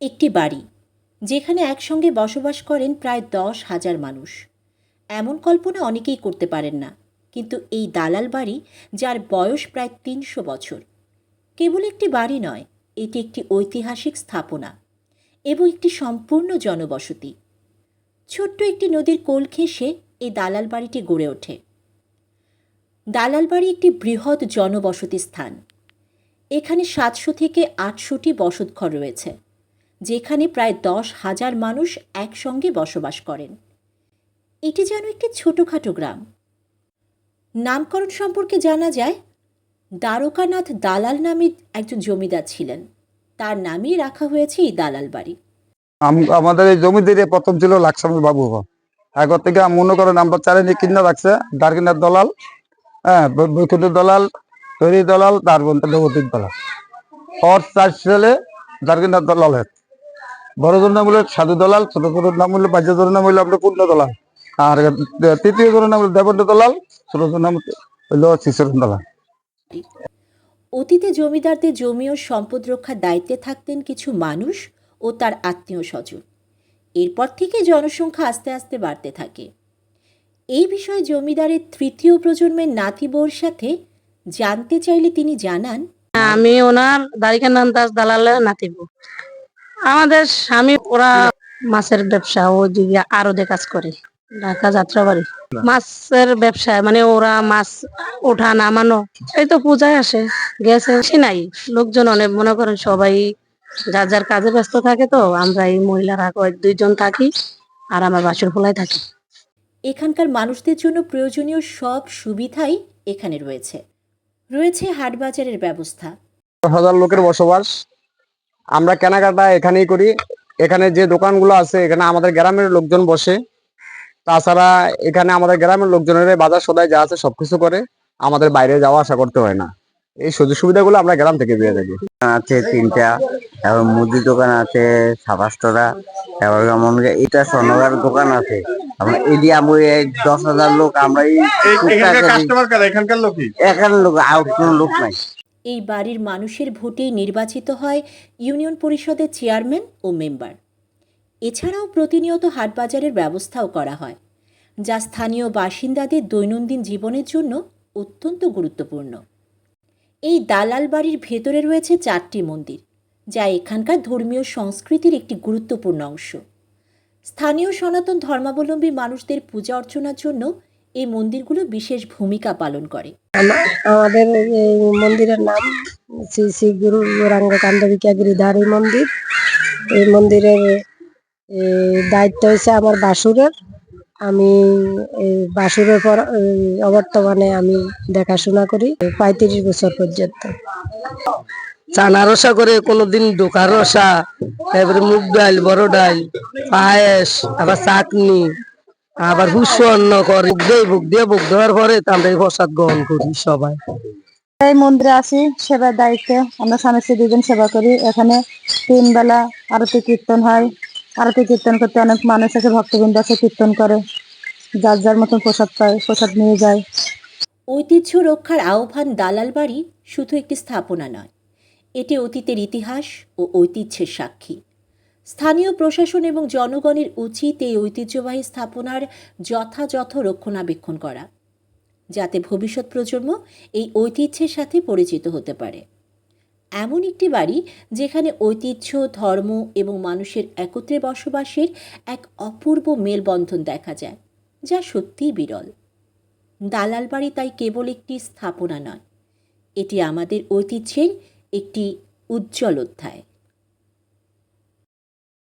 একটি বাড়ি, যেখানে একসঙ্গে বসবাস করেন প্রায় দশ হাজার মানুষ। এমন কল্পনা অনেকেই করতে পারেন না, কিন্তু এই দালাল বাড়ি, যার বয়স প্রায় তিনশো বছর। কেবল একটি বাড়ি নয়, এটি একটি ঐতিহাসিক স্থাপনা এবং একটি সম্পূর্ণ জনবসতি। ছোট্ট একটি নদীর কোল ঘেঁষে এই দালাল বাড়িটি গড়ে ওঠে। দালাল বাড়ি একটি বৃহৎ জনবসতি স্থান। এখানে সাতশো থেকে আটশোটি বসতঘর রয়েছে। যেখানে প্রায় দশ হাজার মানুষ একসঙ্গে বসবাস করেন। এটি যেন একটি ছোটোখাটো গ্রাম। নামকরণ সম্পর্কে জানা যায়, দ্বারকানাথ দালাল নামে একজন জমিদার ছিলেন। তার নামেই রাখা হয়েছে এই দালাল বাড়ি। আমাদের এই জমিদারি প্রথম ছিল লাকসামের বাবু আগর থেকে মনে করেন আমরা চারিনি কিনে রাখছে দার্কিনার দলাল হ্যাঁ বৈকুণ্ঠ দলাল, তৈরি দলাল তার বোন দেবতীর দলাল। ওর চার ছেলে দার্কিনার দলালের বড়জোর নাম হলো সাধু দলাল ছোট ছোট নাম হলো বাজ্যজোর নাম হলো আপনার পূর্ণ দলাল। আর তৃতীয় জোর নাম হলো দেবন্ত দলাল ছোট জোর নাম হলো শিশরণ দলাল। অতীতে জমিদারদের জমি ও সম্পদ রক্ষার দায়িত্বে থাকতেন কিছু মানুষ ও তার আত্মীয় স্বজন। এরপর থেকে জনসংখ্যা আস্তে আস্তে বাড়তে থাকে। এই বিষয়ে জমিদারের তৃতীয় প্রজন্মের নাতি বউর সাথে জানতে চাইলে তিনি জানান আমি ওনার দারিকা দাস দালালে নাতিব আমাদের স্বামী ওরা মাছের ব্যবসা ওইদিকে আরদে কাজ করে ঢাকা যাত্রাবাড়ি। মাছের ব্যবসায় মানে ওরা মাছ ওঠা নামানো এই তো পূজায় আসে গেছে নাই। লোকজন অনেক মনে করেন সবাই যার যার কাজে ব্যস্ত থাকে তো আমরা এই মহিলারা কয়েক দুইজন থাকি আর আমার বাসুর ফোলাই থাকি। এখানকার মানুষদের জন্য প্রয়োজনীয় সব সুবিধাই এখানে রয়েছে। রয়েছে হাটবাজারের ব্যবস্থা। হাজার লোকের বসবাস আমরা কেনাকাটা এখানেই করি। এখানে যে দোকানগুলো আছে এখানে আমাদের গ্রামের লোকজন বসে। তাছাড়া এখানে আমাদের গ্রামের লোকজনের বাজার সদায় যা আছে সবকিছু করে। আমাদের বাইরে যাওয়া আসা করতে হয় না। এই সুযোগ সুবিধাগুলো আমরা গ্রাম থেকে পেয়ে থাকি। আছে তিনটা তারপর মুদির দোকান আছে সাতাশটা তারপর যেমন এটা স্বর্ণকার দোকান আছে। আমরা এদি আমরা দশ হাজার লোক আমরা এই টুকটাক এই- এখানে লোক আর কোনো লোক নাই। এই বাড়ির মানুষের ভোটেই নির্বাচিত হয় ইউনিয়ন পরিষদের চেয়ারম্যান ও মেম্বার। এছাড়াও প্রতিনিয়ত হাটবাজারের ব্যবস্থাও করা হয়, যা স্থানীয় বাসিন্দাদের দৈনন্দিন জীবনের জন্য অত্যন্ত গুরুত্বপূর্ণ। এই দালাল বাড়ির ভেতরে রয়েছে চারটি মন্দির, যা এখানকার ধর্মীয় সংস্কৃতির একটি গুরুত্বপূর্ণ অংশ। স্থানীয় সনাতন ধর্মাবলম্বী মানুষদের পূজা অর্চনার জন্য এই মন্দিরগুলো বিশেষ ভূমিকা পালন করে। আমাদের এই মন্দিরের নাম শ্রী শ্রী গুরু গৌরাঙ্গ কান্দবিকা গিরিধারী মন্দির। এই মন্দিরের দায়িত্ব হয়েছে আমার বাসুরের। আমি এই বাসুরের পর অবর্তমানে আমি দেখাশোনা করি পঁয়ত্রিশ বছর পর্যন্ত। চানা রসা করে কোনোদিন ডোকা রসা তারপরে মুগ ডাল বড় ডাল পায়েস আবার চাটনি। আবার হুসু অন্ন করে। ভোগ দিয়ে ভোগ দিয়ে ভোগ দেওয়ার পরে আমরা এই প্রসাদ গ্রহণ করি সবাই। এই মন্দিরে আসি সেবার দায়িত্বে। আমরা স্বামী স্ত্রী দুজন সেবা করি। এখানে তিন বেলা আরতি কীর্তন হয়। আরতি কীর্তন করতে অনেক মানুষ আছে ভক্তবৃন্দ আছে কীর্তন করে। যার যার মতন প্রসাদ পায় প্রসাদ নিয়ে যায়। ঐতিহ্য রক্ষার আহ্বান দালাল বাড়ি শুধু একটি স্থাপনা নয়। এটি অতীতের ইতিহাস ও ঐতিহ্যের সাক্ষী। স্থানীয় প্রশাসন এবং জনগণের উচিত এই ঐতিহ্যবাহী স্থাপনার যথাযথ রক্ষণাবেক্ষণ করা, যাতে ভবিষ্যৎ প্রজন্ম এই ঐতিহ্যের সাথে পরিচিত হতে পারে। এমন একটি বাড়ি যেখানে ঐতিহ্য, ধর্ম এবং মানুষের একত্রে বসবাসের এক অপূর্ব মেলবন্ধন দেখা যায়, যা সত্যিই বিরল। দালাল বাড়ি তাই কেবল একটি স্থাপনা নয়, এটি আমাদের ঐতিহ্যের একটি উজ্জ্বল অধ্যায়।